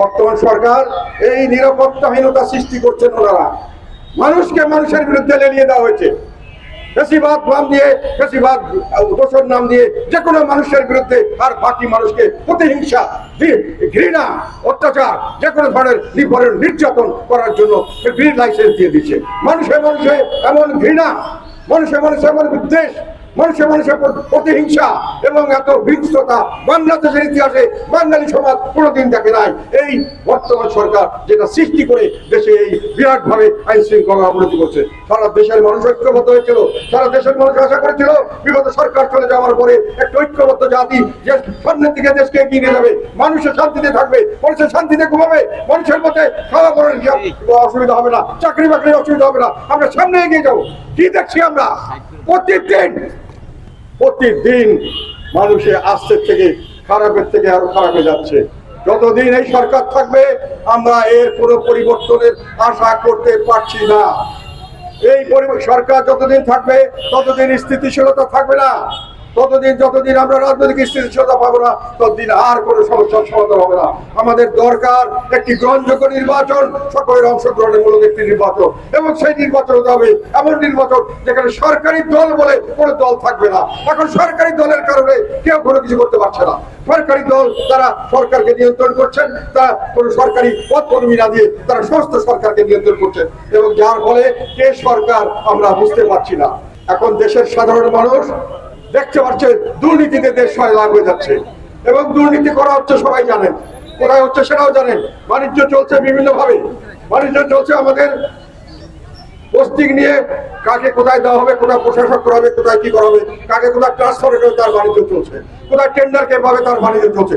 বর্তমান সরকার এই নিরাপত্তাহীনতা সৃষ্টি করছেন ওনারা। মানুষকে মানুষের বিরুদ্ধে লেলিয়ে দেওয়া হয়েছে। বেশিরভাগ নাম দিয়ে, বেশিরভাগ দোষর নাম দিয়ে যে কোনো মানুষের বিরুদ্ধে আর বাকি মানুষকে প্রতিহিংসা ঘৃণা, অত্যাচার, যে কোনো ধরনের নির্ভরের নির্যাতন করার জন্য গ্রিন লাইসেন্স দিয়ে দিচ্ছে। মানুষে মানুষে এমন ঘৃণা, মানুষে মানুষে এমন বিদ্বেষ মানুষে মানুষের প্র- প্রতিহিংসা এবং এত হিংস্রতা বাংলাদেশের ইতিহাসে বাঙালি সমাজ কোনোদিন দেখে নাই। এই বর্তমান সরকার যেটা সৃষ্টি করে দেশে এই বিরাট ভাবে আইন শৃঙ্খলা অবনতি করছে সারা দেশের মানুষ ঐক্যবদ্ধ হয়েছিল, সারা দেশের মানুষ আশা করেছিল বিগত সরকার চলে যাওয়ার পরে একটা ঐক্যবদ্ধ জাতি যে সামনের দিকে দেশকে এগিয়ে নিয়ে যাবে, মানুষের শান্তিতে থাকবে, মানুষের শান্তিতে ঘুমাবে, মানুষের মধ্যে খাওয়া পড়ার অসুবিধা হবে না, চাকরি বাকরির অসুবিধা হবে না, আমরা সামনে এগিয়ে যাব। কি দেখছি আমরা? প্রত্যেকদিন প্রতিদিন মানুষের আস্তের থেকে, খারাপের থেকে আরও খারাপ হয়ে যাচ্ছে। যতদিন এই সরকার থাকবে, আমরা এর কোনো পরিবর্তনের আশা করতে পারছি না। এই সরকার যতদিন থাকবে, ততদিন স্থিতিশীলতা থাকবে না। ততদিন যতদিন আমরা রাজনৈতিক স্থিতিশীলতা পাবো না, ততদিন আর কোনো সমস্যার সমাধান হবে না। আমাদের দরকার একটি গ্রহণযোগ্য নির্বাচন, সকলের অংশগ্রহণের মূলক একটি নির্বাচন। এবং সেই নির্বাচন হতে হবে এমন নির্বাচন যেখানে সরকারি দল বলে কোনো দল থাকবে না। এখন সরকারি দলের কারণে কেউ কোনো কিছু করতে পারছে না। সরকারি দল তারা সরকারকে নিয়ন্ত্রণ করছেন, তারা কোনো সরকারি পদ কর্মী না দিয়ে তারা সমস্ত সরকারকে নিয়ন্ত্রণ করছেন। এবং যার ফলে কে সরকার আমরা বুঝতে পারছি না। এখন দেশের সাধারণ মানুষ দেখতে পাচ্ছে, দুর্নীতিতে দেশ লাভ হয়ে যাচ্ছে। এবং দুর্নীতি করা হচ্ছে, সবাই জানেন। কোথায় হচ্ছে সেটাও জানেন। বাণিজ্য চলছে বিভিন্ন ভাবে বাণিজ্য চলছে আমাদের পোস্টিং নিয়ে, কাকে কোথায় দেওয়া হবে, কোথায় প্রশাসক করা হবে, কোথায় কি করা হবে, কাকে কোথায় ট্রান্সফার তার বাণিজ্য চলছে। কোথায় টেন্ডার কে পাবে তার বাণিজ্য চলছে।